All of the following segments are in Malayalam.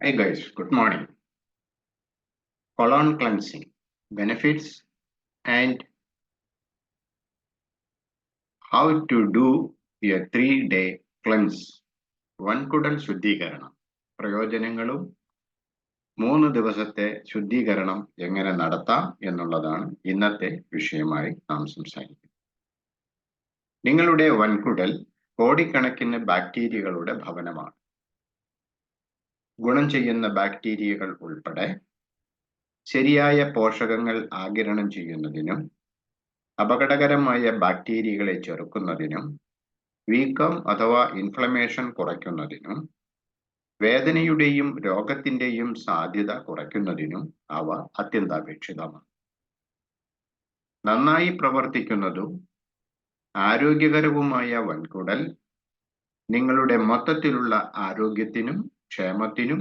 Hi guys, good morning. Colon cleansing benefits and how to do a three day cleanse. വൻകുടൽ ശുദ്ധീകരണം പ്രയോജനങ്ങളും മൂന്ന് ദിവസത്തെ ശുദ്ധീകരണം എങ്ങനെ നടത്താം എന്നുള്ളതാണ് ഇന്നത്തെ വിഷയമായി നാം സംസാരിക്കുന്നത് നിങ്ങളുടെ വൻകുടൽ കോടിക്കണക്കിന് ബാക്ടീരിയകളുടെ ഭവനമാണ് ഗുണം ചെയ്യുന്ന ബാക്ടീരിയകൾ ഉൾപ്പെടെ ശരിയായ പോഷകങ്ങൾ ആഗിരണം ചെയ്യുന്നതിനും അപകടകരമായ ബാക്ടീരിയകളെ ചെറുക്കുന്നതിനും വീക്കം അഥവാ ഇൻഫ്ലമേഷൻ കുറയ്ക്കുന്നതിനും വേദനയുടെയും രോഗത്തിന്റെയും സാധ്യത കുറയ്ക്കുന്നതിനും അവ അത്യന്താപേക്ഷിതമാണ്. നന്നായി പ്രവർത്തിക്കുന്നതും ആരോഗ്യകരവുമായ വൻകുടൽ നിങ്ങളുടെ മൊത്തത്തിലുള്ള ആരോഗ്യത്തിനും ക്ഷേമത്തിനും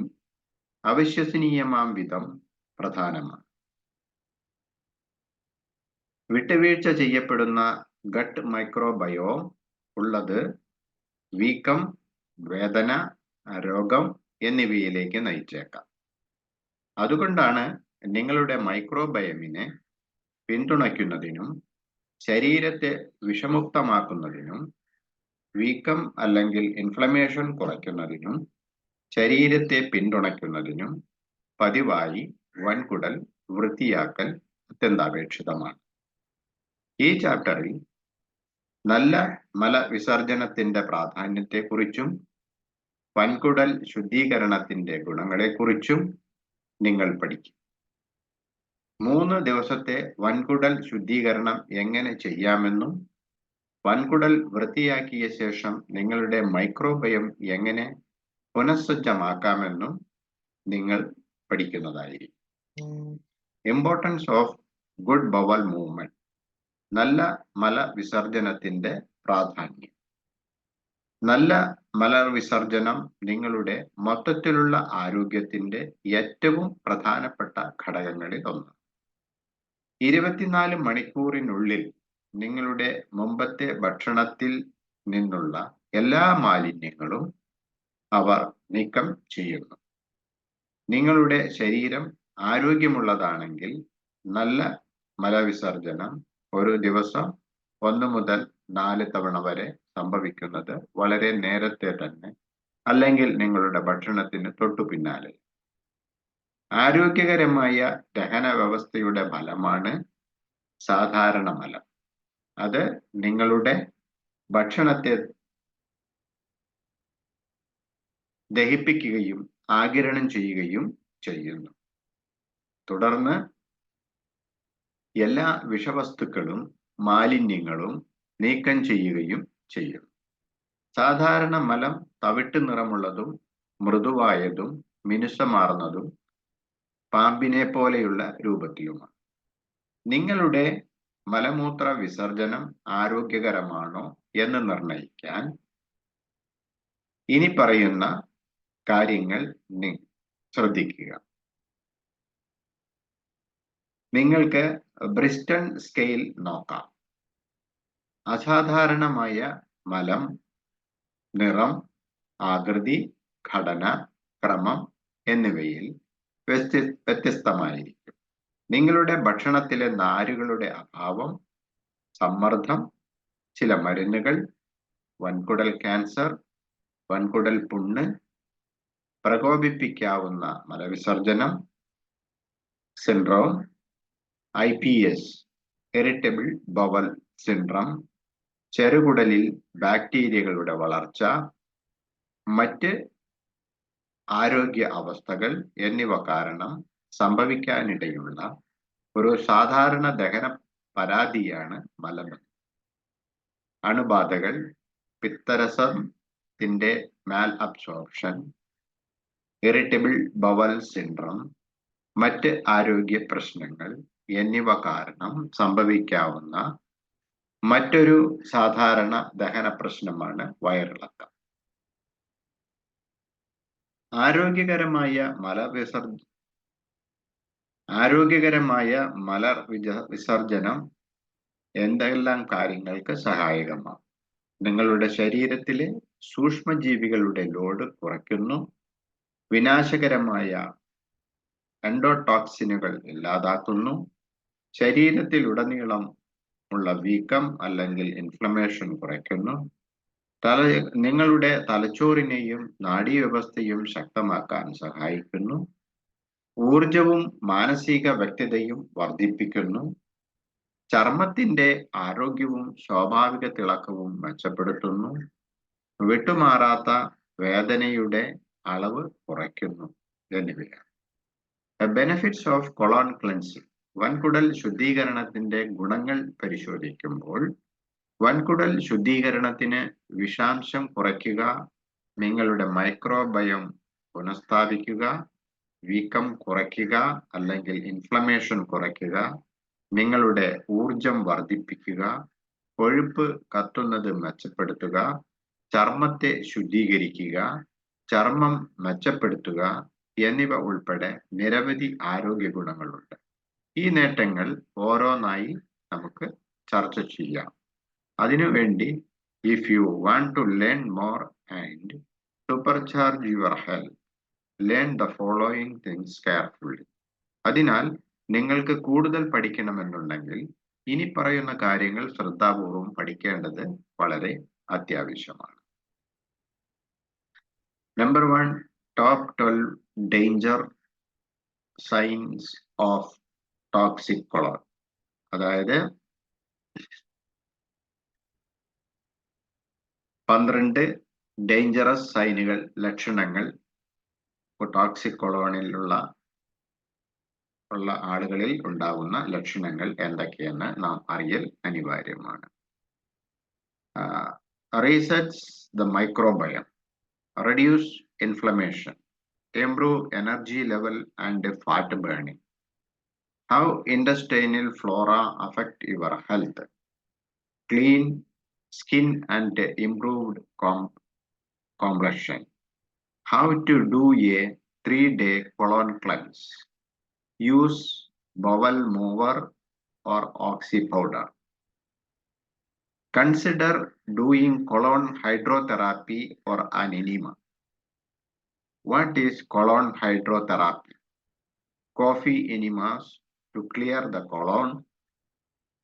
അവിശ്വസനീയമാം വിധം പ്രധാനമാണ്. വിട്ടുവീഴ്ച ചെയ്യപ്പെടുന്ന ഗട്ട് മൈക്രോബയോ ഉള്ളത് വീക്കം വേദന രോഗം എന്നിവയിലേക്ക് നയിച്ചേക്കാം. അതുകൊണ്ടാണ് നിങ്ങളുടെ മൈക്രോബയമിനെ പിന്തുണയ്ക്കുന്നതിനും ശരീരത്തെ വിഷമുക്തമാക്കുന്നതിനും വീക്കം അല്ലെങ്കിൽ ഇൻഫ്ലമേഷൻ കുറയ്ക്കുന്നതിനും ശരീരത്തെ പിന്തുണയ്ക്കുന്നതിനും പതിവായി വൻകുടൽ വൃത്തിയാക്കൽ അത്യന്താപേക്ഷിതമാണ്. ഈ ചാപ്റ്ററിൽ നല്ല മലവിസർജനത്തിന്റെ പ്രാധാന്യത്തെക്കുറിച്ചും വൻകുടൽ ശുദ്ധീകരണത്തിന്റെ ഗുണങ്ങളെക്കുറിച്ചും നിങ്ങൾ പഠിക്കും. മൂന്ന് ദിവസത്തെ വൻകുടൽ ശുദ്ധീകരണം എങ്ങനെ ചെയ്യാമെന്നും വൻകുടൽ വൃത്തിയാക്കിയ ശേഷം നിങ്ങളുടെ മൈക്രോബയം എങ്ങനെ പുനഃസജ്ജമാക്കാമെന്നും നിങ്ങൾ പഠിക്കുന്നതായിരിക്കും. Importance of good bowel movement നല്ല മല വിസർജനത്തിന്റെ പ്രാധാന്യം. നല്ല മലവിസർജനം നിങ്ങളുടെ മൊത്തത്തിലുള്ള ആരോഗ്യത്തിന്റെ ഏറ്റവും പ്രധാനപ്പെട്ട ഘടകങ്ങളിൽ ഒന്ന്. ഇരുപത്തിനാല് മണിക്കൂറിനുള്ളിൽ നിങ്ങളുടെ മുമ്പത്തെ ഭക്ഷണത്തിൽ നിന്നുള്ള എല്ലാ മാലിന്യങ്ങളും അവർ നീക്കം ചെയ്യുന്നു. നിങ്ങളുടെ ശരീരം ആരോഗ്യമുള്ളതാണെങ്കിൽ നല്ല മലവിസർജനം ഒരു ദിവസം ഒന്ന് മുതൽ നാല് തവണ വരെ സംഭവിക്കുന്നത് വളരെ നേരത്തെ തന്നെ അല്ലെങ്കിൽ നിങ്ങളുടെ ഭക്ഷണത്തിന് തൊട്ടു പിന്നാലെ. ആരോഗ്യകരമായ ദഹന വ്യവസ്ഥയുടെ ഫലമാണ് സാധാരണ മലം. അത് നിങ്ങളുടെ ഭക്ഷണത്തെ ദഹിപ്പിക്കുകയും ആകിരണം ചെയ്യുകയും ചെയ്യുന്നു. തുടർന്ന് എല്ലാ വിഷവസ്തുക്കളും മാലിന്യങ്ങളും നീക്കം ചെയ്യുകയും ചെയ്യും സാധാരണ മലം തവിട്ട് നിറമുള്ളതും മൃദുവായതും മിനുസമാർന്നതും പാമ്പിനെ പോലെയുള്ള രൂപത്തിലുമാണ്. നിങ്ങളുടെ മലമൂത്ര വിസർജനം ആരോഗ്യകരമാണോ എന്ന് നിർണയിക്കാൻ ഇനി പറയുന്ന കാര്യങ്ങൾ ശ്രദ്ധിക്കുക. നിങ്ങൾക്ക് ബ്രിസ്റ്റൺ സ്കെയിൽ നോക്കാം. അസാധാരണമായ മലം നിറം ആകൃതി ഘടന ക്രമം എന്നിവയിൽ വ്യത്യ വ്യത്യസ്തമായിരിക്കും. നിങ്ങളുടെ ഭക്ഷണത്തിലെ നാരുകളുടെ അഭാവം സമ്മർദ്ദം ചില മരുന്നുകൾ വൻകുടൽ ക്യാൻസർ വൻകുടൽ പുണ്ണ് പ്രകോപിപ്പിക്കാവുന്ന മലവിസർജനം syndrome I P S irritable bowel syndrome ചെറുകുടലിൽ ബാക്ടീരിയകളുടെ വളർച്ച മറ്റ് ആരോഗ്യ അവസ്ഥകൾ എന്നിവ കാരണം സംഭവിക്കാനിടയുള്ള ഒരു സാധാരണ ദഹന പരാതിയാണ് മലബന്ധം. അണുബാധകൾ പിത്തരസത്തിന്റെ malabsorption irritable bowel syndrome മറ്റ് ആരോഗ്യ പ്രശ്നങ്ങൾ എന്നിവ കാരണം സംഭവിക്കാവുന്ന മറ്റൊരു സാധാരണ ദഹന പ്രശ്നമാണ് വയറിളക്കം. ആരോഗ്യകരമായ മലവിസർജ ആരോഗ്യകരമായ മല വിസർജനം എന്തെല്ലാം കാര്യങ്ങൾക്ക് വിനാശകരമായ എൻഡോടോക്സിനുകൾ ഇല്ലാതാക്കുന്നു. ശരീരത്തിൽ ഉടനീളം ഉള്ള വീക്കം അല്ലെങ്കിൽ ഇൻഫ്ലമേഷൻ കുറയ്ക്കുന്നു. തല നിങ്ങളുടെ തലച്ചോറിനെയും നാഡീവ്യവസ്ഥയും ശക്തമാക്കാൻ സഹായിക്കുന്നു. ഊർജവും മാനസിക വ്യക്തതയും വർദ്ധിപ്പിക്കുന്നു. ചർമ്മത്തിന്റെ ആരോഗ്യവും സ്വാഭാവിക തിളക്കവും മെച്ചപ്പെടുത്തുന്നു. വിട്ടുമാറാത്ത വേദനയുടെ അളവ് കുറയ്ക്കുന്നു എന്നിവയാണ്. ബെനഫിറ്റ്സ് ഓഫ് കൊളോൺ ക്ലൻസിംഗ് വൻകുടൽ ശുദ്ധീകരണത്തിന്റെ ഗുണങ്ങൾ പരിശോധിക്കുമ്പോൾ വൻകുടൽ ശുദ്ധീകരണത്തിന് വിഷാംശം കുറയ്ക്കുക നിങ്ങളുടെ മൈക്രോബയം പുനഃസ്ഥാപിക്കുക വീക്കം കുറയ്ക്കുക അല്ലെങ്കിൽ ഇൻഫ്ലമേഷൻ കുറയ്ക്കുക നിങ്ങളുടെ ഊർജം വർദ്ധിപ്പിക്കുക കൊഴുപ്പ് കത്തുന്നത് മെച്ചപ്പെടുത്തുക ചർമ്മത്തെ ശുദ്ധീകരിക്കുക ചർമ്മം മെച്ചപ്പെടുത്തുക എന്നിവ ഉൾപ്പെടെ നിരവധി ആരോഗ്യ ഗുണങ്ങളുണ്ട് ഈ നേട്ടങ്ങൾ ഓരോന്നായി നമുക്ക് ചർച്ച ചെയ്യാം. അതിനുവേണ്ടി if you want to learn more and supercharge your health learn the following things carefully അതിനാൽ നിങ്ങൾക്ക് കൂടുതൽ പഠിക്കണമെന്നുണ്ടെങ്കിൽ ഇനി പറയുന്ന കാര്യങ്ങൾ ശ്രദ്ധാപൂർവം പഠിക്കേണ്ടത് വളരെ അത്യാവശ്യമാണ്. Number one top twelve danger signs of toxic colon അതായത് പന്ത്രണ്ട് ഡേഞ്ചറസ് സൈനുകൾ ലക്ഷണങ്ങൾ ടോക്സിക് കൊളോണിലുള്ള ഉള്ള ആളുകളിൽ ഉണ്ടാകുന്ന ലക്ഷണങ്ങൾ എന്തൊക്കെയെന്ന് നാം അറിയൽ അനിവാര്യമാണ്. Resets the microbiome reduce inflammation, improve energy level and fat burning. How intestinal flora affect your health? Clean skin and improved comp complexion. How to do a three-day colon cleanse. Use bowel mover or oxy powder. Consider doing colon hydrotherapy or an enema. What is colon hydrotherapy? Coffee enemas to clear the colon,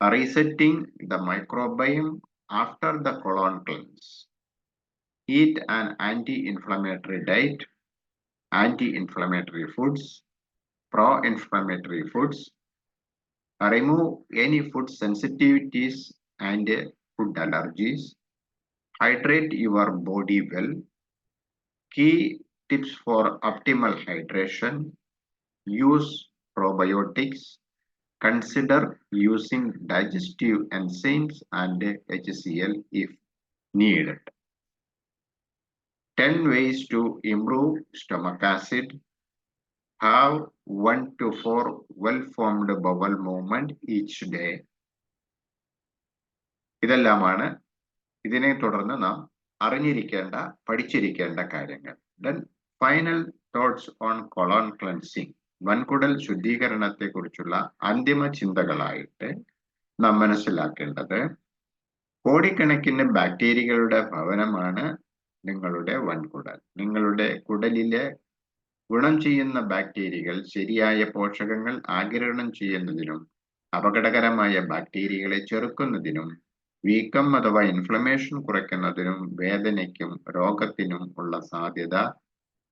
resetting the microbiome after the colon cleanse. Eat an anti-inflammatory diet, anti-inflammatory foods, pro-inflammatory foods, remove any food sensitivities and food allergies, hydrate your body well, key tips for optimal hydration, use probiotics, consider using digestive enzymes and HCl if needed. 10 ways to improve stomach acid. Have 1 to 4 well-formed bowel movement each day. ഇതെല്ലാമാണ് ഇതിനെ തുടർന്ന് നാം അറിഞ്ഞിരിക്കേണ്ട പഠിച്ചിരിക്കേണ്ട കാര്യങ്ങൾ. Then final thoughts on colon cleansing വൻകുടൽ ശുദ്ധീകരണത്തെ കുറിച്ചുള്ള അന്തിമ ചിന്തകളായിട്ട് നാം മനസ്സിലാക്കേണ്ടത് കോടിക്കണക്കിന് ബാക്ടീരിയകളുടെ ഭവനമാണ് നിങ്ങളുടെ വൻകുടൽ. നിങ്ങളുടെ കുടലിലെ ഗുണം ചെയ്യുന്ന ബാക്ടീരിയകൾ ശരിയായ പോഷകങ്ങൾ ആഗിരണം ചെയ്യുന്നതിനും അപകടകരമായ ബാക്ടീരിയകളെ ചെറുക്കുന്നതിനും വീക്കം അഥവാ ഇൻഫ്ലമേഷൻ കുറയ്ക്കുന്നതിനും വേദനയ്ക്കും രോഗത്തിനും ഉള്ള സാധ്യത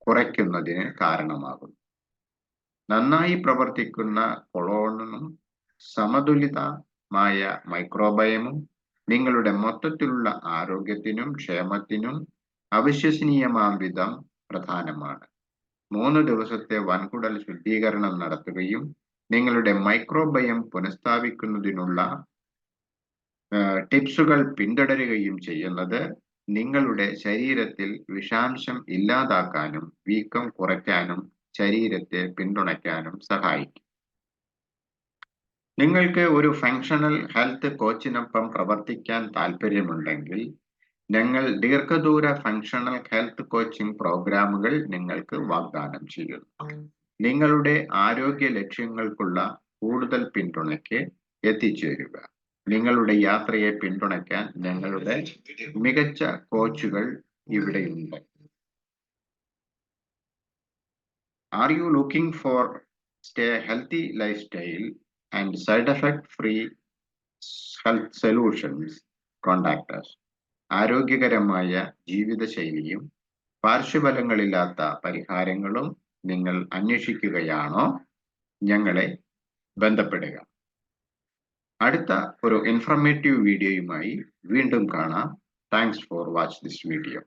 കുറയ്ക്കുന്നതിന് കാരണമാകും. നന്നായി പ്രവർത്തിക്കുന്ന കൊളോണും സമതുലിതമായ മൈക്രോബയമും നിങ്ങളുടെ മൊത്തത്തിലുള്ള ആരോഗ്യത്തിനും ക്ഷേമത്തിനും അവിശ്വസനീയമാം വിധം പ്രധാനമാണ്. മൂന്ന് ദിവസത്തെ വൻകുടൽ ശുദ്ധീകരണം നടത്തുകയും നിങ്ങളുടെ മൈക്രോബയം പുനഃസ്ഥാപിക്കുന്നതിനുള്ള ടിപ്സുകൾ പിന്തുടരുകയും ചെയ്യുന്നത് നിങ്ങളുടെ ശരീരത്തിൽ വിഷാംശം ഇല്ലാതാക്കാനും വീക്കം കുറയ്ക്കാനും ശരീരത്തെ പിന്തുണയ്ക്കാനും സഹായിക്കും. നിങ്ങൾക്ക് ഒരു ഫങ്ഷണൽ ഹെൽത്ത് കോച്ചിനൊപ്പം പ്രവർത്തിക്കാൻ താല്പര്യമുണ്ടെങ്കിൽ ഞങ്ങൾ ദീർഘദൂര ഫങ്ഷണൽ ഹെൽത്ത് കോച്ചിംഗ് പ്രോഗ്രാമുകൾ നിങ്ങൾക്ക് വാഗ്ദാനം ചെയ്യുന്നു. നിങ്ങളുടെ ആരോഗ്യ ലക്ഷ്യങ്ങൾക്കുള്ള കൂടുതൽ പിന്തുണയ്ക്ക് എത്തിച്ചേരുക. നിങ്ങളുടെ യാത്രയെ പിന്തുണയ്ക്കാൻ ഞങ്ങളുടെ മികച്ച കോച്ചുകൾ ഇവിടെയുണ്ട്. Are you looking for stay healthy lifestyle and side effect free health solutions us. ആരോഗ്യകരമായ ജീവിതശൈലിയും പാർശ്വഫലങ്ങളില്ലാത്ത പരിഹാരങ്ങളും നിങ്ങൾ അന്വേഷിക്കുകയാണോ? ഞങ്ങളെ ബന്ധപ്പെടുക. അടുത്ത ഒരു ഇൻഫർമേറ്റീവ് വീഡിയോയുമായി വീണ്ടും കാണാം. Thanks for watch this video